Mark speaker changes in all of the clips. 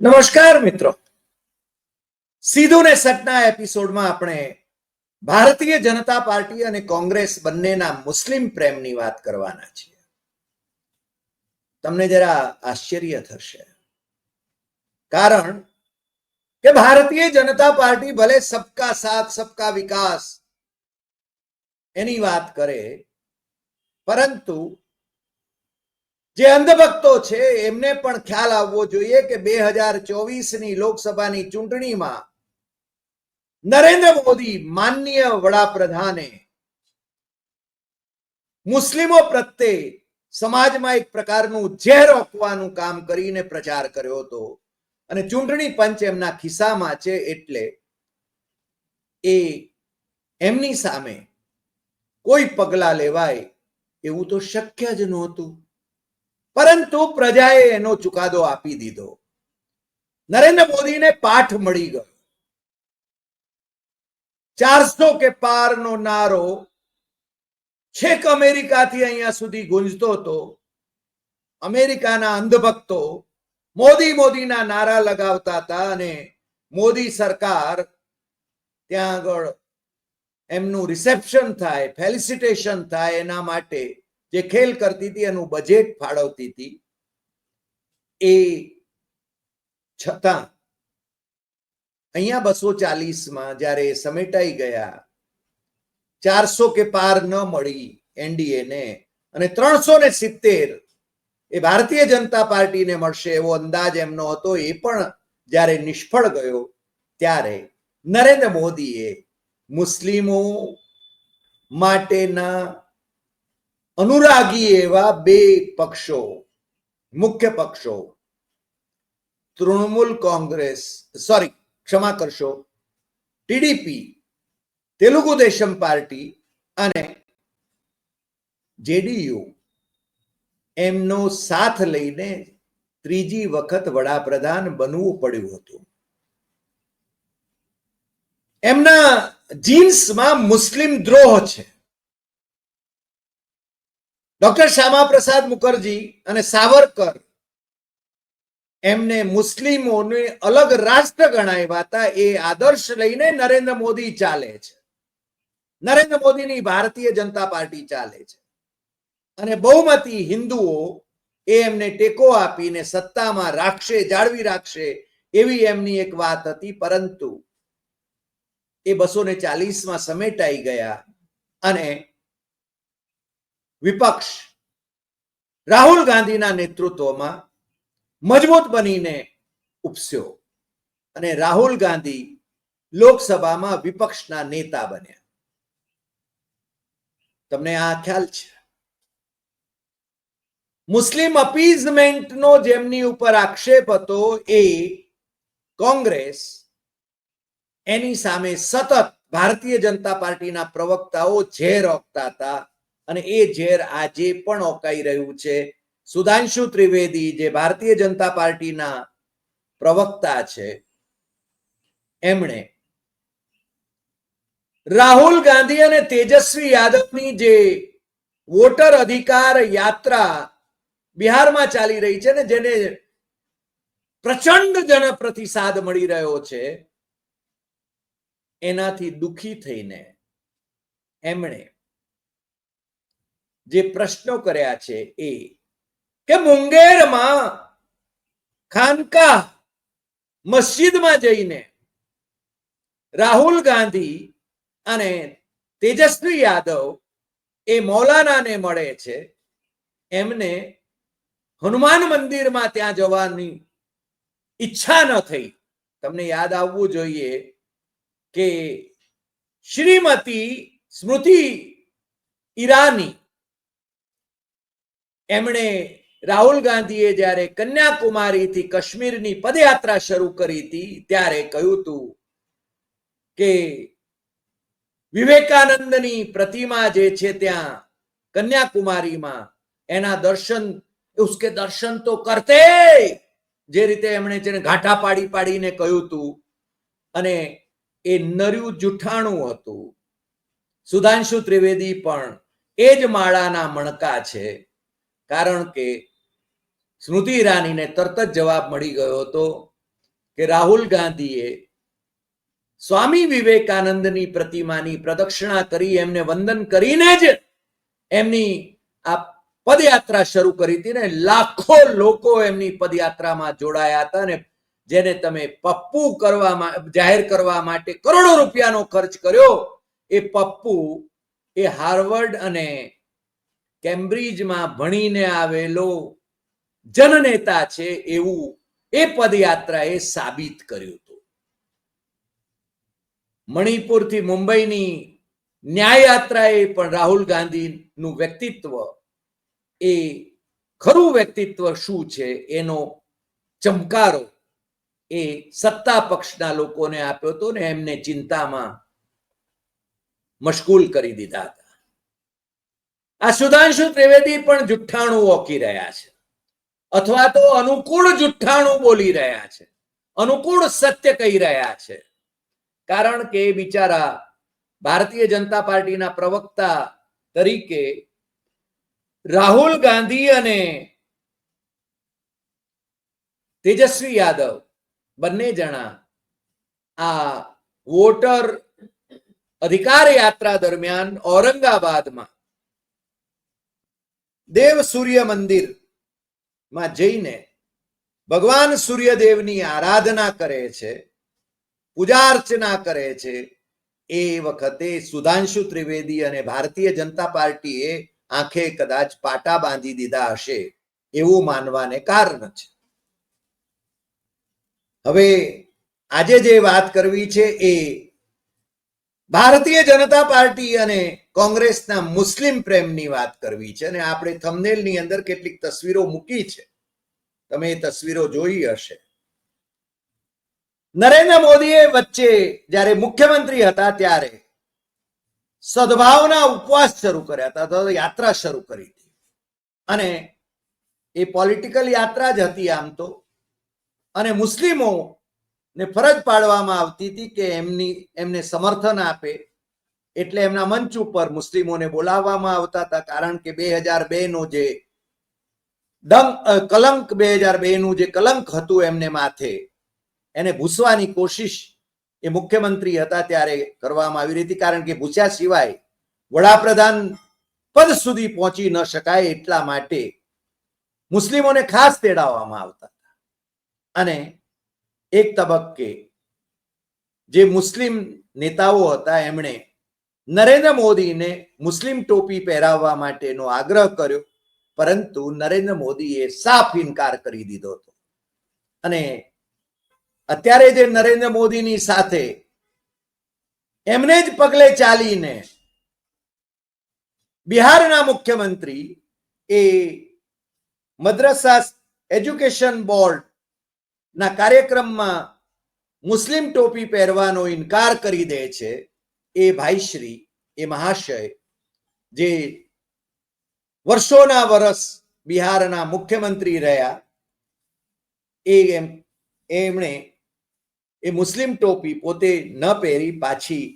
Speaker 1: નમસ્કાર મિત્રો. સીધું ને સટના એપિસોડમાં આપણે ભારતીય જનતા પાર્ટી અને કોંગ્રેસ બંનેના મુસ્લિમ પ્રેમની વાત કરવાના છીએ. તમને જરા આશ્ચર્ય થશે. કારણ કે ભારતીય જનતા પાર્ટી ભલે સબકા સાથ, સબકા વિકાસ એની વાત કરે, પરંતુ જે અંધભક્તો છે, એમને પણ ખ્યાલ આવવો જોઈએ કે બે હજાર ચોવીસની લોકસભાની ચૂંટણીમાં નરેન્દ્ર મોદી માનનીય વડાપ્રધાને મુસ્લિમો પ્રત્યે સમાજમાં એક પ્રકારનું ઝેર ઓકવાનું કામ કરીને પ્રચાર કર્યો હતો. અને ચૂંટણી પંચ એમના ખિસ્સામાં છે એટલે એ એમની સામે કોઈ પગલા લેવાય એવું તો શક્ય જ નહોતું. પરંતુ પ્રજાએ એનો ચુકાદો આપી દીધો. નરેન્દ્ર મોદીને પાઠ મળી ગયો. ચારસો કે પારનો નારો છેક અમેરિકાથી અહીંયા સુધી ગુંજતો હતો. અમેરિકાના અંધભક્તો મોદી મોદીના નારા લગાવતા હતા અને મોદી સરકાર ત્યાં આગળ એમનું રિસેપ્શન થાય ફેલિસિટેશન થાય એના માટે જે ખેલ કરતી હતી, એનું બજેટ ફાળવતી હતી, એ છતાં અહીંયા બસો ચાલીસમાં જ્યારે સમેટાઈ ગયા, ચારસો કે પાર ન મળી એનડીએને અને ત્રણસો ને સિત્તેર એ ભારતીય જનતા પાર્ટીને મળશે એવો અંદાજ એમનો હતો, એ પણ જ્યારે નિષ્ફળ ગયો, ત્યારે નરેન્દ્ર મોદીએ મુસ્લિમો માટેના અનુરાગી એવા બે પક્ષો, મુખ્ય પક્ષો, તૃણમૂલ કોંગ્રેસ સોરી ક્ષમા કરશો, ટીડીપી, તેલુગુ દેશમ પાર્ટી અને જેડીયુ, એમનો સાથ લઈને ત્રીજી વખત વડાપ્રધાન બનવું પડ્યું હતું. એમના જીન્સમાં મુસ્લિમ દ્રોહ છે. ડોક્ટર શ્યામા પ્રસાદ મુખર્જી અને સાવરકર એમને મુસ્લિમોને અલગ રાષ્ટ્ર ગણાવ્યા હતા. એ આદર્શ લઈને નરેન્દ્ર મોદી ચાલે છે. નરેન્દ્ર મોદીની ભારતીય જનતા પાર્ટી ચાલે છે. અને બહુમતી હિન્દુઓ એ એમને ટેકો આપીને સત્તામાં રાખશે, જાળવી રાખશે એવી એમની એક વાત હતી. પરંતુ એ બસો ને ચાલીસમાં સમેટાઈ ગયા અને વિપક્ષ. રાહુલ ગાંધીના નેતૃત્વમાં મજબૂત બનીને ઉપસ્યો અને રાહુલ ગાંધી લોકસભામાં વિપક્ષના નેતા બન્યા. તમને આ ખ્યાલ છે? મુસ્લિમ અપીઝમેન્ટનો જેમની ઉપર આક્ષેપ હતો એ કોંગ્રેસ, એની સામે સતત ભારતીય જનતા પાર્ટીના પ્રવક્તાઓ ઝેર ઓકતા હતા અને એ ઝેર આજે પણ ઓકાઈ રહ્યું છે. સુધાંશુ ત્રિવેદી જે ભારતીય જનતા પાર્ટીના પ્રવક્તા છે, એમણે રાહુલ ગાંધી અને તેજસ્વી યાદવની જે વોટર અધિકાર યાત્રા બિહારમાં ચાલી રહી છે ને જેને પ્રચંડ જન પ્રતિસાદ મળી રહ્યો છે, એનાથી દુખી થઈને એમણે જે પ્રશ્નો કર્યા છે એ કે મુંગેરમાં ખાનકા મસ્જિદમાં જઈને રાહુલ ગાંધી અને તેજસ્વી યાદવ એ મૌલાનાને મળે છે, એમને હનુમાન મંદિરમાં ત્યાં જવાની ઈચ્છા ન થઈ. તમને યાદ આવવું જોઈએ કે શ્રીમતી સ્મૃતિ ઈરાની એમણે રાહુલ ગાંધીએ જ્યારે કન્યાકુમારીથી કાશ્મીરની પદયાત્રા શરૂ કરી હતી, ત્યારે કહ્યું હતું કે વિવેકાનંદની પ્રતિમા જે છે ત્યાં કન્યાકુમારીમાં, એના દર્શન, ઉસકે દર્શન તો કરતે જે રીતે એમણે જેને ઘાટા પાડી પાડીને કહ્યું હતું. અને એ નર્યું જુઠ્ઠાણું હતું. સુધાંશુ ત્રિવેદી પણ એ જ માળાના મણકા છે. કારણ કે સ્મૃતિ ઈરાનીને તરત જ જવાબ મળી ગયો હતો કે રાહુલ ગાંધીએ સ્વામી વિવેકાનંદની પ્રતિમાની પ્રદક્ષિણા કરી, એમને વંદન કરીને જ એમની આ પદયાત્રા શરૂ કરી હતી ને લાખો લોકો એમની પદયાત્રામાં જોડાયા હતા ને જેને તમે પપ્પુ કરવામાં જાહેર કરવા માટે કરોડો રૂપિયાનો ખર્ચ કર્યો. એ પપ્પુ, એ હાર્વર્ડ અને કેમ્બ્રિજમાં ભણીને આવેલો જનનેતા છે એવું એ પદયાત્રાએ સાબિત કર્યું હતું. મણિપુરથી મુંબઈની ન્યાય એ પણ રાહુલ ગાંધીનું વ્યક્તિત્વ એ ખરું વ્યક્તિત્વ શું છે એનો ચમકારો એ સત્તા પક્ષના લોકોને આપ્યો હતો ને એમને ચિંતામાં મશગુલ કરી દીધા હતા. આ સુધાંશુ ત્રિવેદી પણ જુઠ્ઠાણું ઓકી રહ્યા છે. અથવા તો અનુકૂળ જુઠ્ઠાણું બોલી રહ્યા છે. અનુકૂળ સત્ય કહી રહ્યા છે. કારણ કે બિચારા ભારતીય જનતા પાર્ટીના પ્રવક્તા તરીકે રાહુલ ગાંધી અને તેજસ્વી યાદવ બંને જણા આ વોટર અધિકાર યાત્રા દરમિયાન ઔરંગાબાદમાં દેવ સૂર્ય મંદિરમાં જઈને ભગવાન સૂર્યદેવની આરાધના કરે છે, પૂજા અર્ચના કરે છે. એ વખતે સુધાંશુ ત્રિવેદી અને ભારતીય જનતા પાર્ટીએ આંખે કદાચ પાટા બાંધી દીધા હશે એવું માનવાને કારણ છે. હવે આજે જે વાત કરવી છે એ ભારતીય જનતા પાર્ટી અને કોંગ્રેસના મુસ્લિમ પ્રેમની વાત કરવી છે અને આપણે થમનેલની અંદર કેટલીક તસવીરો મૂકી છે. તમે એ તસવીરો જોઈ હશે. નરેન્દ્ર મોદીએ વચ્ચે જ્યારે મુખ્યમંત્રી હતા ત્યારે સદભાવના ઉપવાસ શરૂ કર્યા હતા, અથવા યાત્રા શરૂ કરી હતી. અને એ પોલિટિકલ યાત્રા જ હતી આમ તો. અને મુસ્લિમો ને ફરજ પાડવામાં આવતી હતી કે એમની, એમને સમર્થન આપે. એટલે એમના મંચ ઉપર મુસ્લિમોને બોલાવવામાં આવતા હતા, કારણ કે બે હજાર બે નો જે દંગ કલંક બે હજાર બે નું જે કલંક હતું એમને માથે, એને ભૂસવાની કોશિશ એ મુખ્યમંત્રી હતા ત્યારે કરવામાં આવી હતી, કારણ કે ભૂસ્યા સિવાય વડાપ્રધાન પદ સુધી પહોંચી ન શકાય એટલા માટે મુસ્લિમોને ખાસ તેડાવવામાં આવતા હતા. અને એક તબક્કે જે મુસ્લિમ નેતાઓ હતા, એમણે નરેન્દ્ર મોદીને મુસ્લિમ ટોપી પહેરાવવા માટેનો આગ્રહ કર્યો, પરંતુ નરેન્દ્ર મોદીએ સાફ ઇનકાર કરી દીધો હતો. અને અત્યારે જે નરેન્દ્ર મોદીની સાથે એમને જ પગલે ચાલીને બિહારના મુખ્યમંત્રી એ મદ્રાસા એજ્યુકેશન બોર્ડ ના કાર્યક્રમમાં મુસ્લિમ ટોપી પહેરવાનો ઇનકાર કરી દે છે. એ ભાઈશ્રી એ મહાશય, જે વર્ષોના વર્ષ બિહારના મુખ્યમંત્રી રહ્યા, એ એમ, એમણે એ મુસ્લિમ ટોપી પોતે ન પહેરી પાછી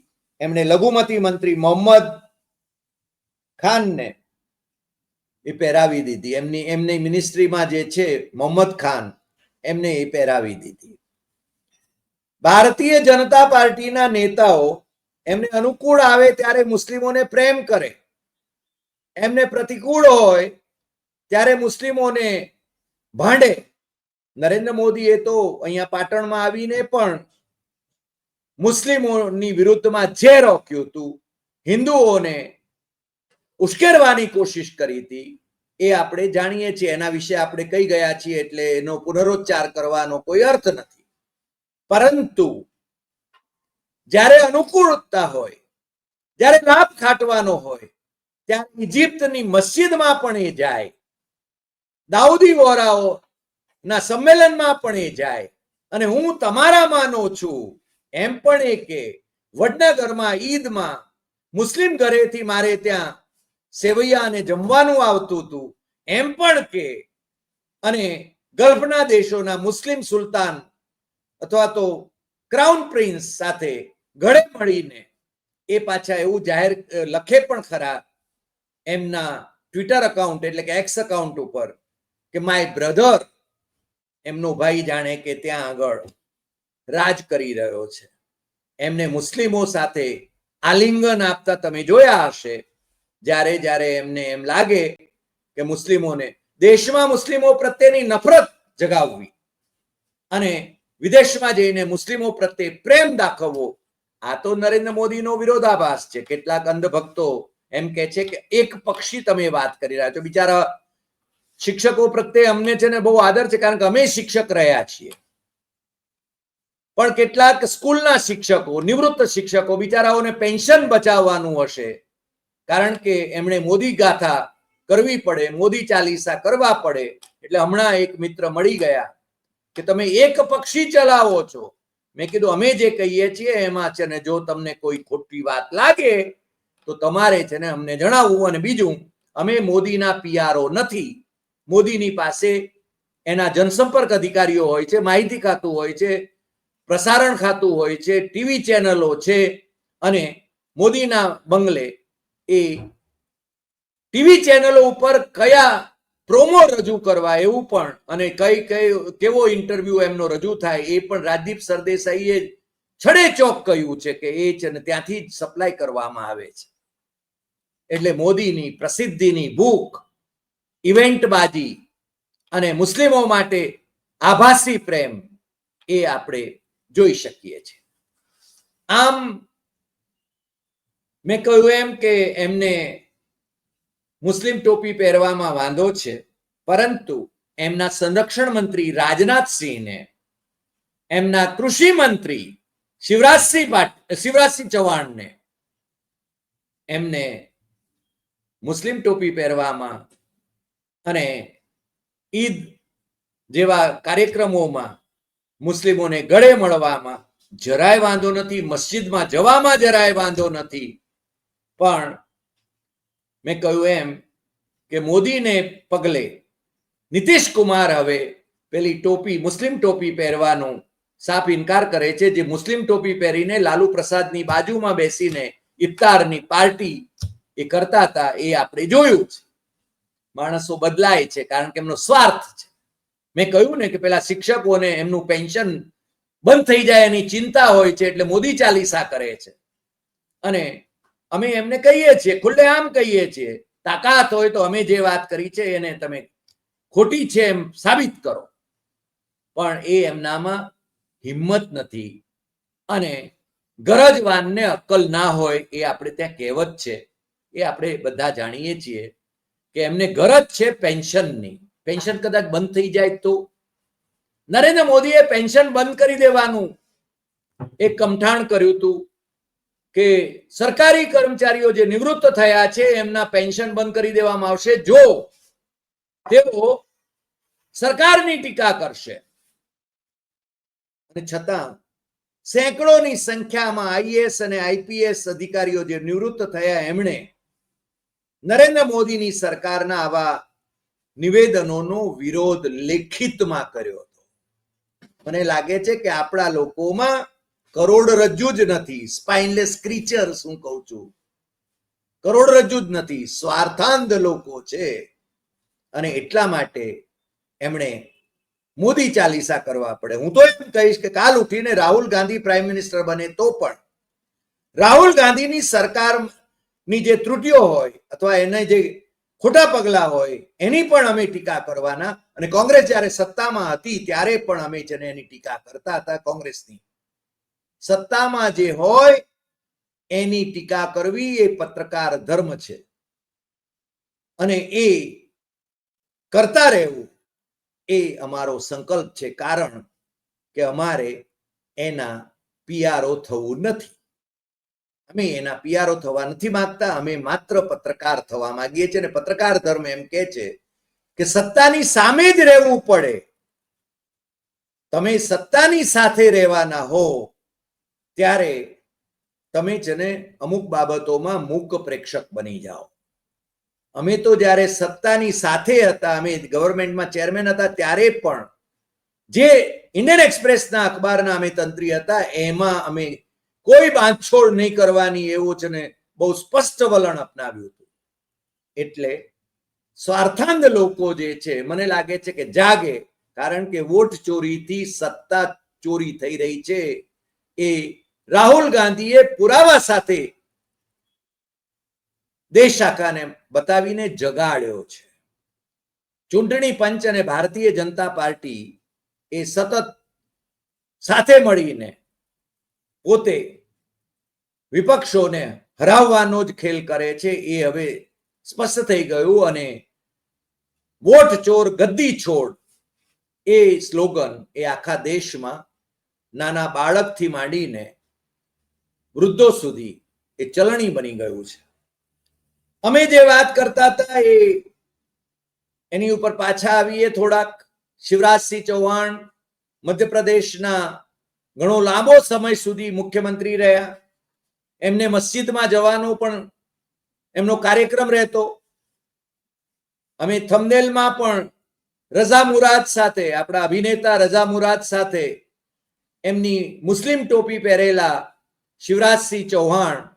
Speaker 1: એમણે લઘુમતી મંત્રી મોહમ્મદ ખાનને એ પહેરાવી દીધી. એમની એમની મિનિસ્ટ્રીમાં જે છે મોહમ્મદ ખાન, એમને એ પહેરાવી દીધી. ભારતીય જનતા પાર્ટીના નેતાઓ એમને અનુકૂળ આવે ત્યારે મુસ્લિમોને પ્રેમ કરે. એમને પ્રતિકૂળ હોય ત્યારે મુસ્લિમોને ભાંડે. નરેન્દ્ર મોદીએ તો અહીંયા પાટણમાં આવીને પણ મુસ્લિમોની વિરુદ્ધમાં જે રોક્યું હતું, હિન્દુઓને ઉશ્કેરવાની કોશિશ કરી હતી, એ આપણે જાણીએ છીએ. એના વિશે આપણે કહી ગયા છીએ એટલે એનો પુનરોચ્ચાર કરવાનો કોઈ અર્થ નથી. પરંતુ જ્યારે અનુકૂળતા હોય, જ્યારે લાભ ખાટવાનો હોય, ત્યારે ઇજિપ્તની મસ્જિદમાં પણ એ જાય. દાઉદી વોરાઓ ના સંમેલનમાં પણ એ જાય. અને હું તમારામાંનો છું, એમ પણ એ કે વડનગરમાં ઈદમાં મુસ્લિમ ઘરેથી મારે ત્યાં સેવૈયા અને જમવાનું આવતું હતું. એમ પણ કે, અને ગલ્ફના દેશોના મુસ્લિમ સુલતાન અથવા તો ક્રાઉન પ્રિન્સ સાથે ગળે મળીને એ પાછા એવું જાહેર લખે પણ ખરા એમના ટ્વિટર અકાઉન્ટ એટલે કે એક્સ અકાઉન્ટ ઉપર કે માય બ્રધર એમનો ભાઈ જાણે કે ત્યાં આગળ રાજ કરી રહ્યો છે. એમને મુસ્લિમો સાથે આલિંગન આપતા તમે જોયા હશે, જ્યારે જ્યારે એમને એમ લાગે કે મુસ્લિમોને દેશમાં મુસ્લિમો પ્રત્યેની નફરત જગાવવી અને વિદેશમાં જઈને મુસ્લિમો પ્રત્યે પ્રેમ દાખવવો આ તો નરેન્દ્ર મોદીનો વિરોધાભાસ છે. કેટલાક અંધભક્તો એમ કે છે કે એક પક્ષી તમે વાત કરી રહ્યા છો. બિચારા શિક્ષકો પ્રત્યે અમને છે ને બહુ આદર છે કારણ કે અમે શિક્ષક રહ્યા છીએ. પણ કેટલાક સ્કૂલના શિક્ષકો, નિવૃત્ત શિક્ષકો બિચારાઓને પેન્શન બચાવવાનું હશે. કારણ કે એમણે મોદી ગાથા કરવી પડે, મોદી ચાલીસા કરવા પડે. એટલે હમણાં એક મિત્ર મળી ગયા કે તમે એક પક્ષી ચલાવો છો. મેં કીધું, અમે જે કહીએ છીએ એમાં છે ને જો તમને કોઈ ખોટી વાત લાગે, તો તમારે છે ને અમને જણાવવું અને બીજું, અમે મોદીના પીઆરઓ નથી. મોદીની પાસે એના જનસંપર્ક અધિકારીઓ હોય છે, માહિતી ખાતું હોય છે, પ્રસારણ ખાતું હોય છે, ટીવી ચેનલો છે અને મોદીના બંગલે એ ટીવી ચેનલો ઉપર કયા પ્રોમો રજૂ કરવા એવું પણ અને કઈ કઈ કેવો ઇન્ટરવ્યુ એમનો રજૂ થાય એ પણ રાજદીપ સરદેસાઈએ છડે ચોક કહ્યું છે કે એ છે ત્યાંથી જ સપ્લાય કરવામાં આવે છે. એટલે મોદીની પ્રસિદ્ધિની ભૂખ ઇવેન્ટબાજી અને મુસ્લિમો માટે આભાસી પ્રેમ એ આપણે જોઈ શકીએ છીએ. આમ મેં કહ્યું એમ કે એમને મુસ્લિમ ટોપી પહેરવામાં વાંધો છે, પરંતુ એમના સંરક્ષણ મંત્રી રાજનાથસિંહને, એમના કૃષિ મંત્રી શિવરાજસિંહ પાટ, શિવરાજસિંહ ચૌહાણને એમને મુસ્લિમ ટોપી પહેરવામાં અને ઈદ જેવા કાર્યક્રમોમાં મુસ્લિમોને ગળે મળવામાં જરાય વાંધો નથી, મસ્જિદમાં જવામાં જરાય વાંધો નથી. પણ મેં કહ્યું એમ કે મોદીને પગલે નીતિશ કુમાર હવે પેલી ટોપી, મુસ્લિમ ટોપી પહેરવાનો સાફ ઇનકાર કરે છે. જે મુસ્લિમ ટોપી પહેરીને લાલુ પ્રસાદની બાજુમાં બેસીને ઇફતારની પાર્ટી એ કરતા હતા, એ આપણે જોયું છે. માણસો બદલાય છે કારણ કે એમનો સ્વાર્થ છે. મેં કહ્યું ને કે પેલા શિક્ષકોને એમનું પેન્શન બંધ થઈ જાય એની ચિંતા હોય છે એટલે મોદી ચાલીસા કરે છે. અને અમે એમને કહીએ છીએ, ખુલ્લેઆમ કહીએ છીએ, તાકાત હોય તો અમે જે વાત કરી છે એને તમે ખોટી છે એમ સાબિત કરો. પણ એ એમનામાં હિંમત નથી અને ગરજવાનને અક્કલ ના હોય એ આપણે ત્યાં કહેવત છે. એ આપણે બધા જાણીએ છીએ કે એમને ગરજ છે પેન્શનની. પેન્શન કદાચ બંધ થઈ જાય તો? નરેન્દ્ર મોદીએ પેન્શન બંધ કરી દેવાનું. એક કમઠાણ કર્યું હતું. કે સરકારી કર્મચારીઓ જે નિવૃત્ત થયા છે, એમના પેન્શન બંધ કરી દેવામાં આવશે. જો તેઓ સરકારની ટીકા કરશે. અને છતાં સેંકડોની સંખ્યામાં આઈએસ અને આઈપીએસ અધિકારીઓ જે નિવૃત્ત થયા, એમણે નરેન્દ્ર મોદીની સરકારના આવા નિવેદનોનો વિરોધ લેખિતમાં કર્યો હતો. મને લાગે છે કે આપણા લોકોમાં કરોડરજ્જુ જ નથી સ્પાઇનલેસ ક્રીચર શું કહું છું. કરોડરજ્જુ જ નથી, સ્વાર્થાંધ લોકો છે. અને એટલા માટે એમણે મોદી ચાલીસા કરવા પડે. હું તો એમ કહીશ કે કાલ ઉઠીને રાહુલ ગાંધી પ્રાઇમ મિનિસ્ટર બને તો પણ રાહુલ ગાંધીની સરકારની જે ત્રુટિઓ હોય અથવા એને જે ખોટા પગલા હોય, એની પણ અમે ટીકા કરવાના. અને કોંગ્રેસ જ્યારે સત્તામાં હતી, ત્યારે પણ અમે જેને એની ટીકા કરતા હતા કોંગ્રેસની. સત્તામાં જે હોય, એની ટીકા કરવી એ પત્રકાર ધર્મ છે. અને એ કરતા રહેવું એ અમારો સંકલ્પ છે, કારણ કે અમારે એના પીઆરઓ થવું નથી. અમે એના પીઆરઓ થવા નથી માંગતા, અમે માત્ર પત્રકાર થવા માંગીએ છીએ અને પત્રકાર ધર્મ એમ કે છે કે સત્તાની સામે જ રહેવું પડે. તમે સત્તાની સાથે રહેવાના હો ત્યારે તમે છે ને અમુક બાબતોમાં મૂક પ્રેક્ષક બની જાઓ. અમે તો જ્યારે સત્તાની સાથે હતા, અમે ગવર્મેન્ટમાં ચેરમેન હતા, ત્યારે પણ જે ઇન્ડિયન એક્સપ્રેસના અખબારના અમે તંત્રી હતા, એમાં અમે કોઈ બાંધછોડ નહીં કરવાની એવું છે ને બહુ સ્પષ્ટ વલણ અપનાવ્યું હતું. એટલે સ્વાર્થાંધ લોકો જે છે, મને લાગે છે કે જાગે, કારણ કે વોટ ચોરીથી સત્તા ચોરી થઈ રહી છે, એ રાહુલ ગાંધીએ પુરાવા સાથે દેશ બતાવીને જગાડ્યો છે. ચૂંટણી પંચ અને ભારતીય જનતા પાર્ટી એ સતત સાથે મળીને પોતે વિપક્ષોને હરાવવાનો જ ખેલ કરે છે, એ હવે સ્પષ્ટ થઈ ગયું અને વોટ ચોર ગદ્દી છોડ એ સ્લોગન એ આખા દેશમાં નાના બાળકથી માંડીને વૃદ્ધો સુધી એ ચલણી બની ગયું છે. અમે જે વાત કરતા હતા એ એની ઉપર પાછા આવીએ થોડાક. શિવરાજસિંહ ચૌહાણ મધ્યપ્રદેશના ઘણો લાંબો સમય સુધી મુખ્યમંત્રી રહ્યા. એમને મસ્જિદમાં જવાનો પણ એમનો કાર્યક્રમ રહેતો. અમે થમનેલમાં પણ રઝા મુરાદ સાથે, આપણા અભિનેતા રઝા મુરાદ સાથે એમની મુસ્લિમ ટોપી પહેરેલા શિવરાજસિંહ ચૌહાણ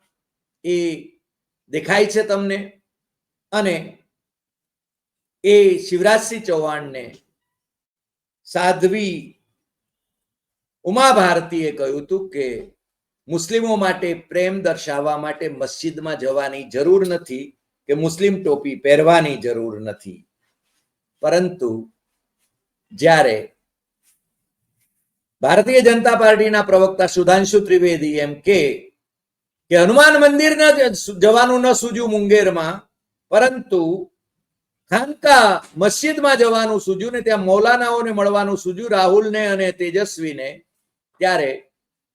Speaker 1: એ દેખાય છે તમને અને એ શિવરાજસિંહ ચૌહાણને સાધ્વી ઉમા ભારતીએ કહ્યું હતું કે મુસ્લિમો માટે પ્રેમ દર્શાવવા માટે મસ્જિદમાં જવાની જરૂર નથી કે મુસ્લિમ ટોપી પહેરવાની જરૂર નથી. પરંતુ જ્યારે ભારતીય જનતા પાર્ટીના પ્રવક્તા સુધાંશુ ત્રિવેદી એમ કે હનુમાન મંદિર ન જ- જવાનું ન સૂજ્યું મુંગેરમાં, પરંતુ ખાનકા મસ્જિદમાં જવાનું સૂજ્યું ને ત્યાં મૌલાનાઓને મળવાનું સૂજ્યું, રાહુલને અને તેજસ્વીને, ત્યારે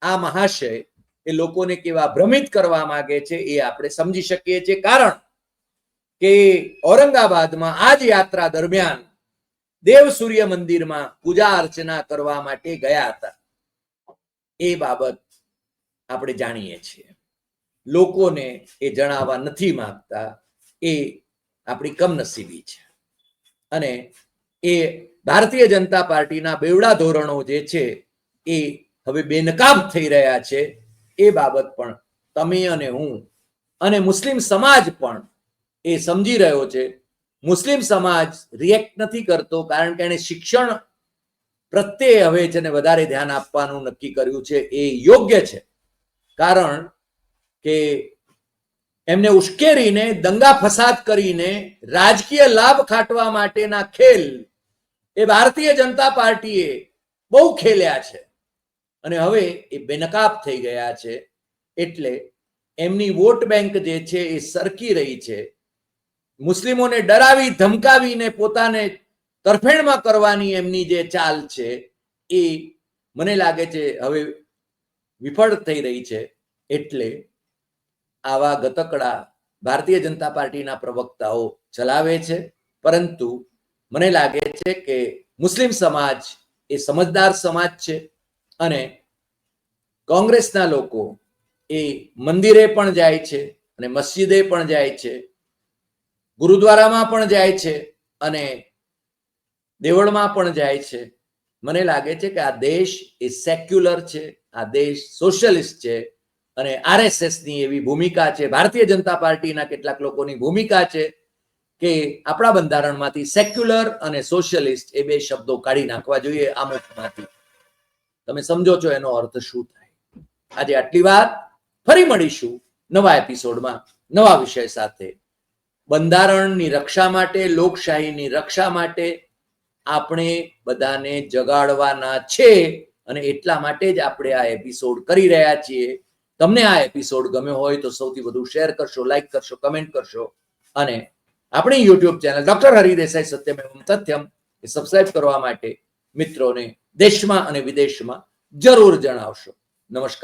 Speaker 1: આ મહાશય એ લોકોને કેવા ભ્રમિત કરવા માંગે છે એ આપણે સમજી શકીએ છીએ. કારણ કે ઔરંગાબાદમાં આ જ યાત્રા દરમિયાન દેવ સૂર્ય મંદિરમાં પૂજા અર્ચના કરવા માટે ગયા હતા. એ બાબત આપણે જાણીએ છીએ. લોકોને એ જણાવવા નથી માંગતા. એ આપણી કમનસીબી છે. અને એ ભારતીય જનતા પાર્ટીના બેવડા ધોરણો જે છે, એ હવે બેનકાબ થઈ રહ્યા છે. એ બાબત પણ તમે અને હું અને મુસ્લિમ સમાજ પણ એ સમજી રહ્યો છે મુસ્લિમ સમાજ રિએક્ટ નથી કરતો કારણ કે એને શિક્ષણ પ્રત્યે હવે છે ને વધારે ધ્યાન આપવાનું નક્કી કર્યું છે. એ યોગ્ય છે. કારણ કે એમને ઉશ્કેરીને, દંગા ફસાદ કરીને રાજકીય લાભ ખાટવા માટેના ખેલ એ ભારતીય જનતા પાર્ટીએ બહુ ખેલ્યા છે. અને હવે એ બેનકાબ થઈ ગયા છે. એટલે એમની વોટ બેંક જે છે એ સરકી રહી છે. મુસ્લિમોને ડરાવી, ધમકાવીને પોતાને તરફેણમાં કરવાની એમની જે ચાલ છે, એ મને લાગે છે હવે વિફળ થઈ રહી છે. એટલે આવા ગતકડા ભારતીય જનતા પાર્ટીના પ્રવક્તાઓ ચલાવે છે. પરંતુ મને લાગે છે કે મુસ્લિમ સમાજ એ સમજદાર સમાજ છે અને કોંગ્રેસના લોકો એ મંદિરે પણ જાય છે અને મસ્જિદે પણ જાય છે. ગુરુદ્વારામાં પણ જાય છે અને દેવળમાં પણ જાય છે. મને લાગે છે કે આ દેશ એ સેક્યુલર છે, આ દેશ સોશિયલિસ્ટ છે અને આરએસએસની એવી ભૂમિકા છે, ભારતીય જનતા પાર્ટીના કેટલાક લોકોની ભૂમિકા છે કે આપણા બંધારણમાંથી સેક્યુલર અને સોશિયલિસ્ટ એ બે શબ્દો કાઢી નાખવા જોઈએ આમુખમાંથી તમે સમજો છો એનો અર્થ શું થાય? આજે આટલી વાત. ફરી મળીશું નવા એપિસોડમાં નવા વિષય સાથે. બંધારણની રક્ષા માટે, લોકશાહીની રક્ષા માટે આપણે બધાને જગાડવાના છે અને એટલા માટે જ આપણે આ એપિસોડ કરી રહ્યા છીએ. તમને આ એપિસોડ ગમ્યો હોય તો સૌથી વધુ શેર કરશો લાઈક કરશો કમેન્ટ કરશો અને આપણી YouTube channel doctor Hari Desai Satyamev Satyam એ સબસ્ક્રાઇબ કરવા માટે મિત્રોને દેશમાં અને વિદેશમાં જરૂર જણાવશો. નમસ્કાર.